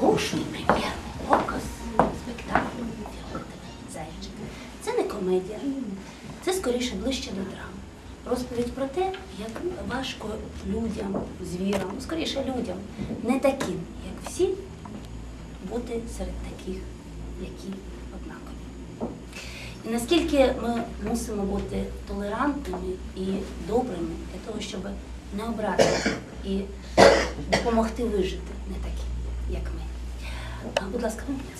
оголошений прем'єрний показ спектаклю Фіолетовий зайчик. Це не комедія, це скоріше ближче до драми. Розповідь про те, як важко людям, звірам, ну, скоріше людям, не таким, як всі, бути серед таких, які однакові. І наскільки ми мусимо бути толерантними і добрими для того, щоб не обрати і допомогти вижити не такі, як ми. Будь ласка, вимкніть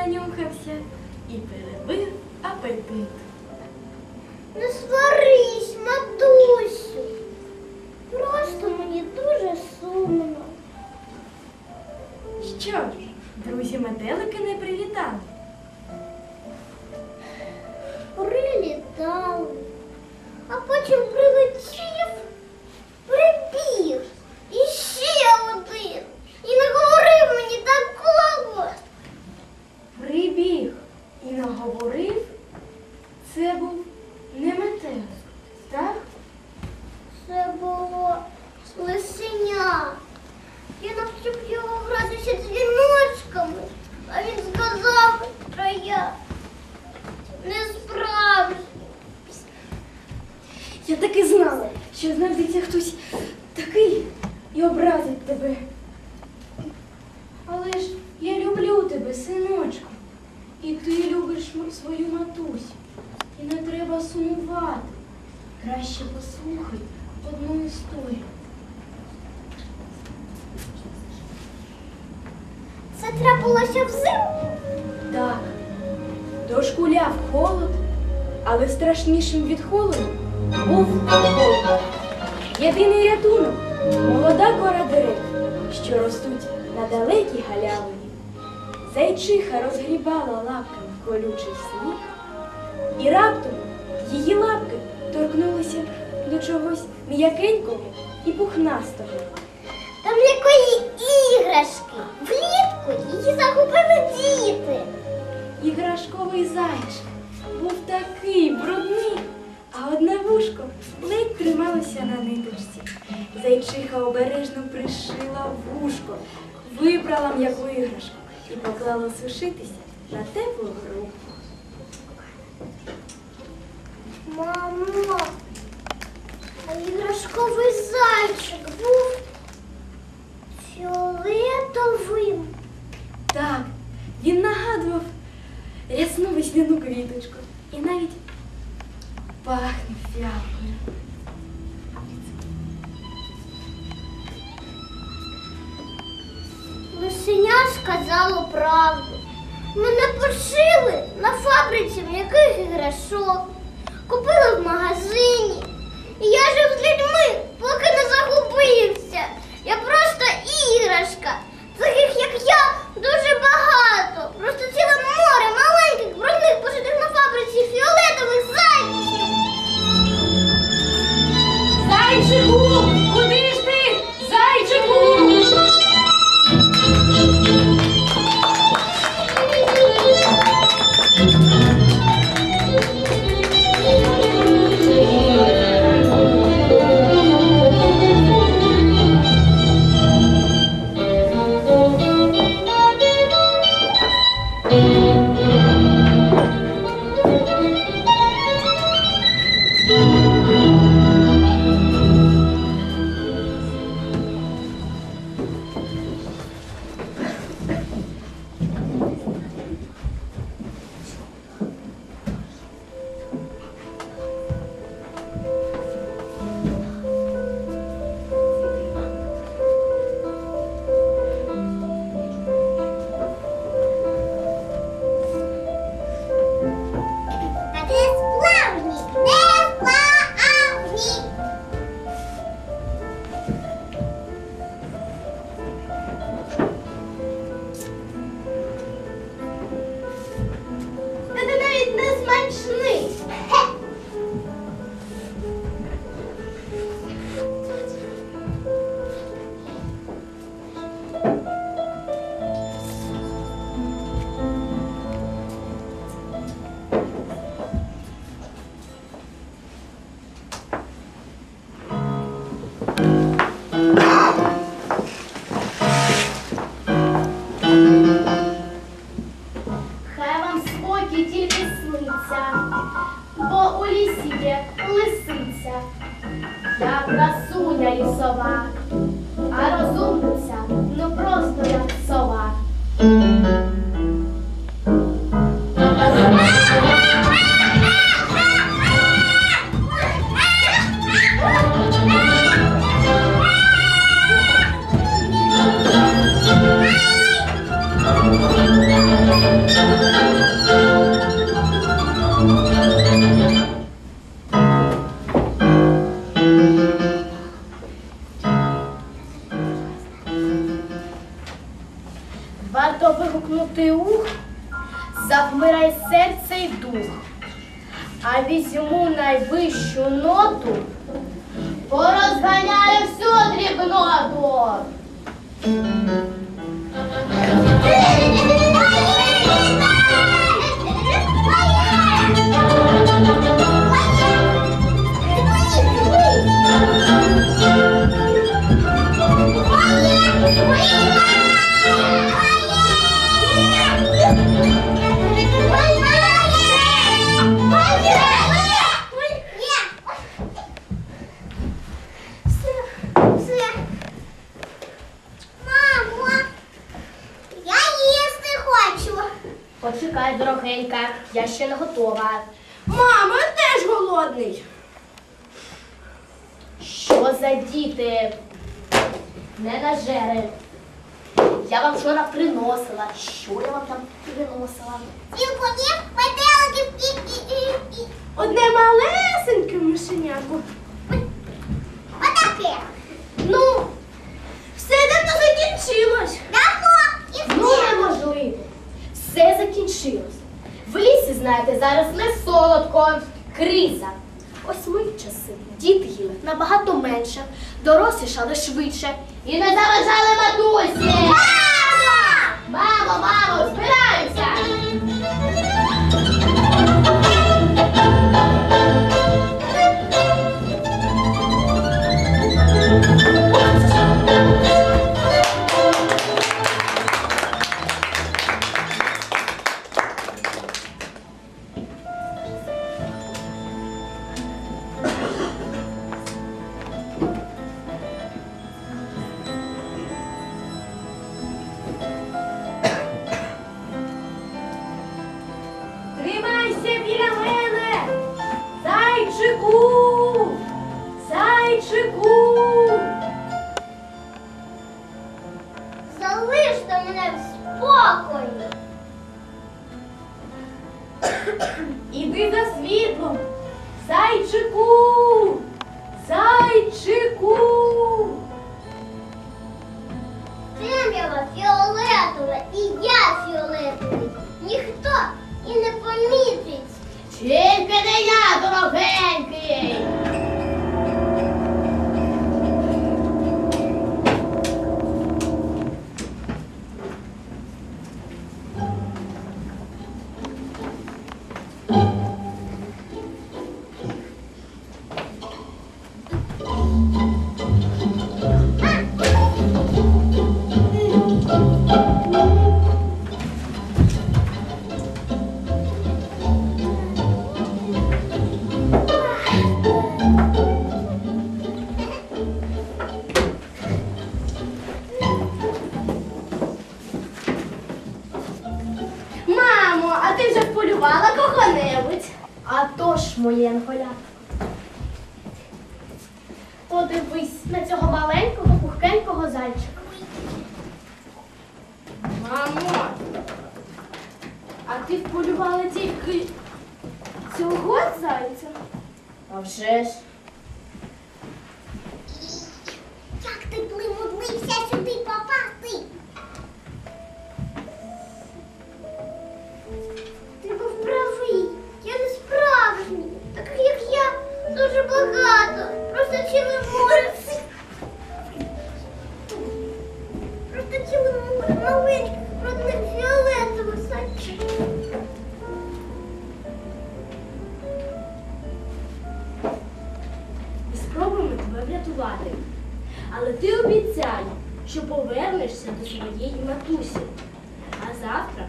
нанюхався і перебив апетит. Я не справжній. Я так і знала, що знайдеться хтось такий і образить тебе. Але ж я люблю тебе, синочку, і ти любиш свою матусю. І не треба сумувати. Краще послухай одну історію. Це трапилося взимку. Так, дошкуляв холод, але страшнішим від холоду був холод. Єдиний рятунок молода кора дерев, що ростуть на далекій галявині. Зайчиха розгрібала лапками колючий сніг, і раптом її лапки торкнулися до чогось м'якенького і пухнастого. Там якої Іграшковий зайчик був такий брудний, а одне вушко ледь трималося на ниточці. Зайчиха обережно пришила вушко, вибрала м'яку іграшку і поклала сушитися на теплу гру. Мамо, а іграшковий зайчик був фіолетовим. Так, він нагадував рясну весняну квіточку і навіть пахне фіалкою. Лисеня сказала правду. Мене пошили на фабриці м'яких іграшок. Купили в магазині. 那个耳朵 Одне малесеньке мишеняко. Отаке. Ну, все давно закінчилось. Давно і Ну, неможливо. Все закінчилось. В лісі, знаєте, зараз не солодко. Криза. Ось ми часи. Діти їли набагато менше, дорослішали швидше і не заважали матусі. Багато. Просто ціле море. Просто ціле море маленьких родних фіолетових садчиків. Ми спробуємо тебе врятувати. Але ти обіцяй, що повернешся до своєї матусі. А завтра,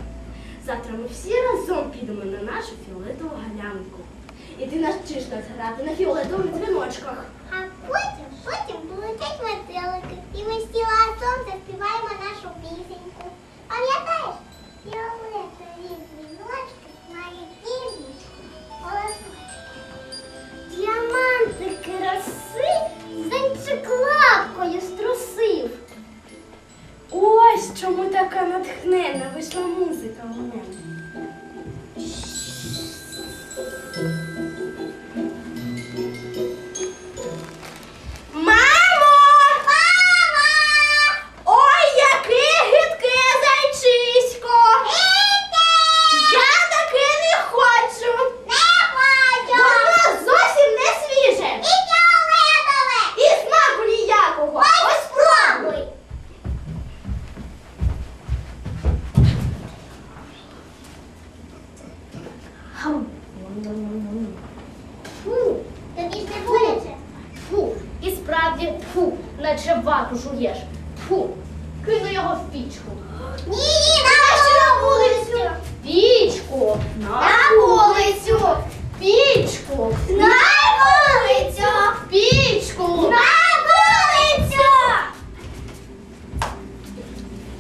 завтра ми всі разом підемо на нашу фіолетову галянку. І ти навчиш нас грати на фіолетових дзвіночках.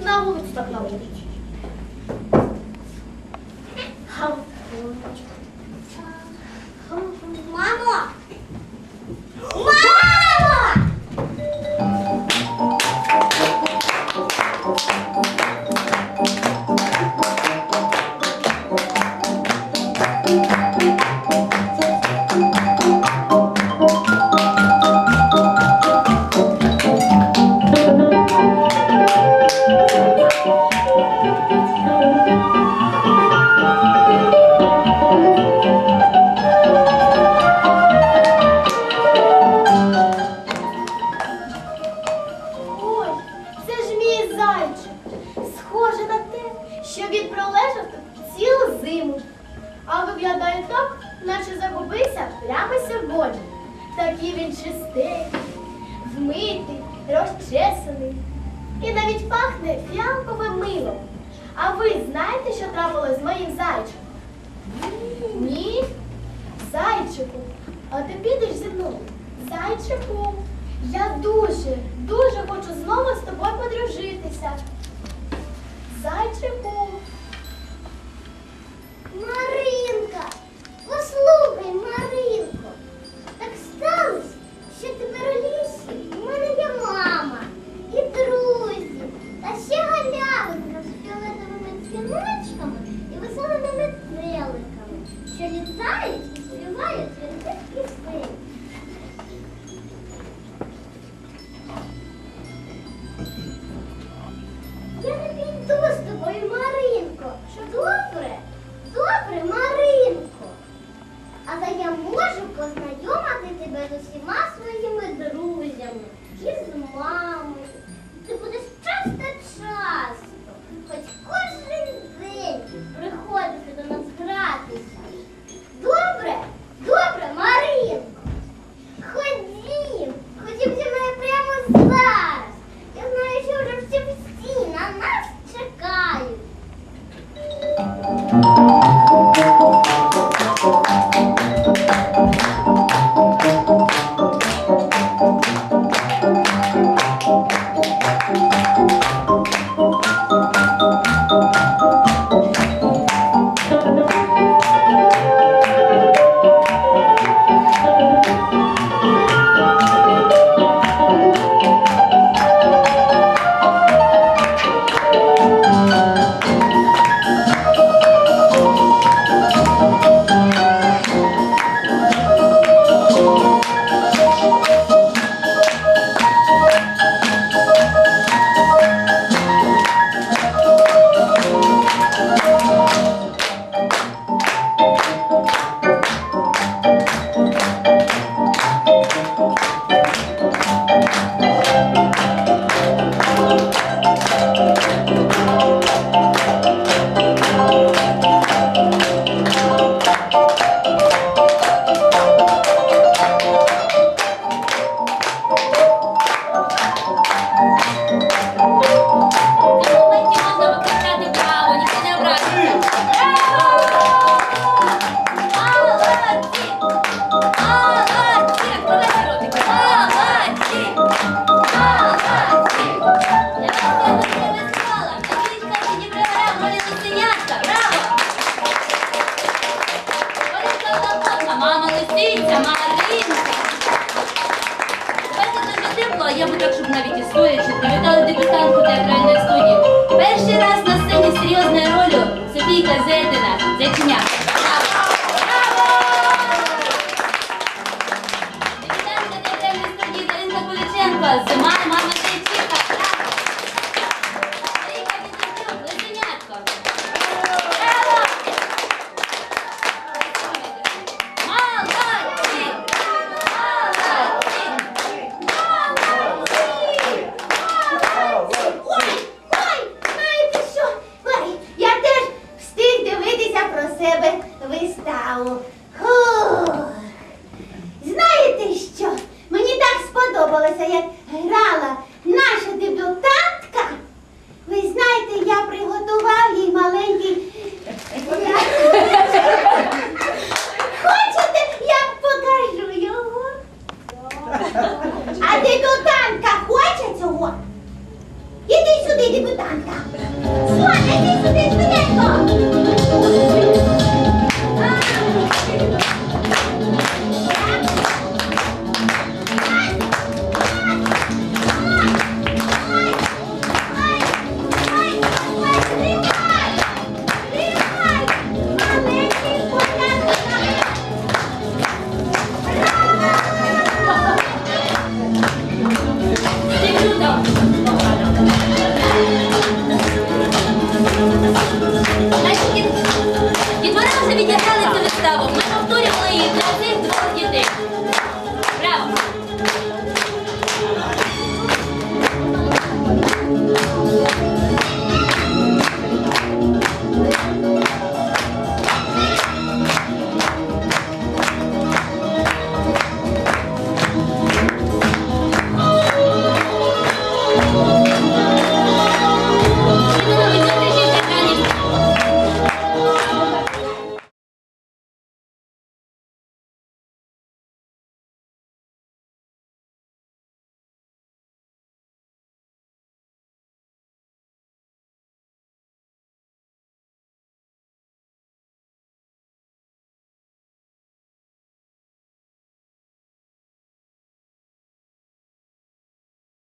На улице так на улице. Хам. собі він чистий, вмитий, розчесаний. І навіть пахне фіалковим милом. А ви знаєте, що трапилось з моїм зайчиком? Ні? Зайчику. А ти підеш зі мною? Зайчику, я дуже, дуже хочу знову з тобою подружитися. Зайчику.